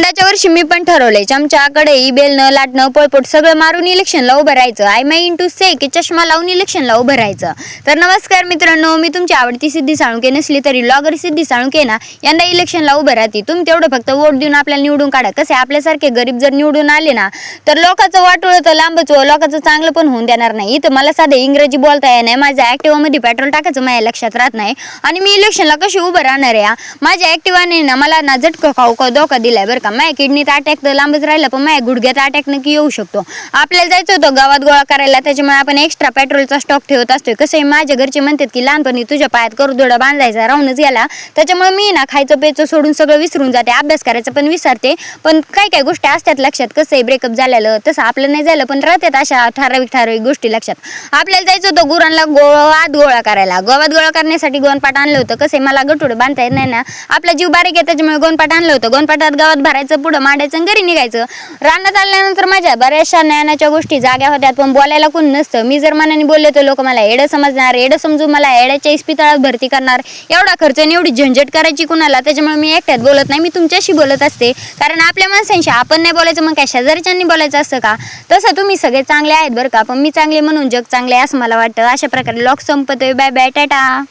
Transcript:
यंदाच्या वर्षी मी पण ठरवलंय. चमच्याकडे ई बेलनं लाटणं पळपोट सगळं मारून इलेक्शनला उभं राहायचं. आय माय इंटू से की चष्मा लावून इलेक्शनला उभं राहायचं. तर नमस्कार मित्रांनो मी तुमची आवडती सिद्धी साळुंके. नसली तरी लॉगर सिद्धी साळुंके ना यंदा इलेक्शनला उभं राहते तुम्ही तेवढं फक्त वोट देऊन आपल्याला निवडून काढा. कसे आपल्यासारखे गरीब जर निवडून आले ना तर लोकांचं वाटोळं तर लांबच हो, लोकांचं चांगलं पण होऊन देणार नाही. इथं मला साधं इंग्रजी बोलता येणार नाही. माझ्या ॲक्टिवामध्ये पेट्रोल टाकायचं माझ्या लक्षात राहत नाही. आणि मी इलेक्शनला कशी उभं राहणार आहे माझ्या ॲक्टिवाने ना मला ना झटकं खाऊ का धोका दिलाय बरं का? माझ्या किडनीत अटॅक तर लांबच राहिला पण माझ्या गुडघ्यात अटॅक नक्की येऊ शकतो. आपल्याला जायचं होतं गावात गोळा करायला त्याच्यामुळे आपण एक्स्ट्रा पेट्रोलचा स्टॉक ठेवत असतोय. कसं आहे माझ्या घरचे म्हणतात की लहानपणी तुझ्या पायात करदोडा बांधायचा राहूनच गेला. त्याच्यामुळे मी ना खायचं प्यायचं सोडून सगळं विसरून जाते अभ्यास करायचं पण विसरते. पण काय काय गोष्टी असतात लक्षात कसं आहे ब्रेकअप झालेलं तसं आपलं नाही झालं पण राहतात अशा ठराविक ठराविक गोष्टी लक्षात. आपल्याला जायचं होतं गुरांना गोवात गोळा करायला. गोवात गोळा करण्यासाठी गोनपाट आणलं होतं. कसं मला गटुड बांधता येत नाही ना. आपला जीव बारीक आहे त्याच्यामुळे गोनपाट आणलं होतं. गोनपाटात गावात करायचं पुढं मांडायचं आणि घरी निघायचं. रानात आल्यानंतर माझ्या बऱ्याचशा ज्ञानाच्या गोष्टी जाग्या होत्या पण बोलायला कोण नसतं. मी जर मनाने बोलले तर लोक मला एडं समजणार एडं समजून मला एड्याच्या इस्पितळात भरती करणार. एवढा खर्च आणि एवढी झंझट करायची कुणाला? त्याच्यामुळे मी एकट्यात बोलत नाही मी तुमच्याशी बोलत असते. कारण आपल्या माणसांशी आपण नाही बोलायचं मग काय? शेजारच्यांनी बोलायचं असतं का? तसं तुम्ही सगळे चांगले आहेत बरं का पण मी चांगले म्हणून जग चांगले असं मला वाटतं. अशा प्रकारे लॉक संपतोय. Bye bye tata.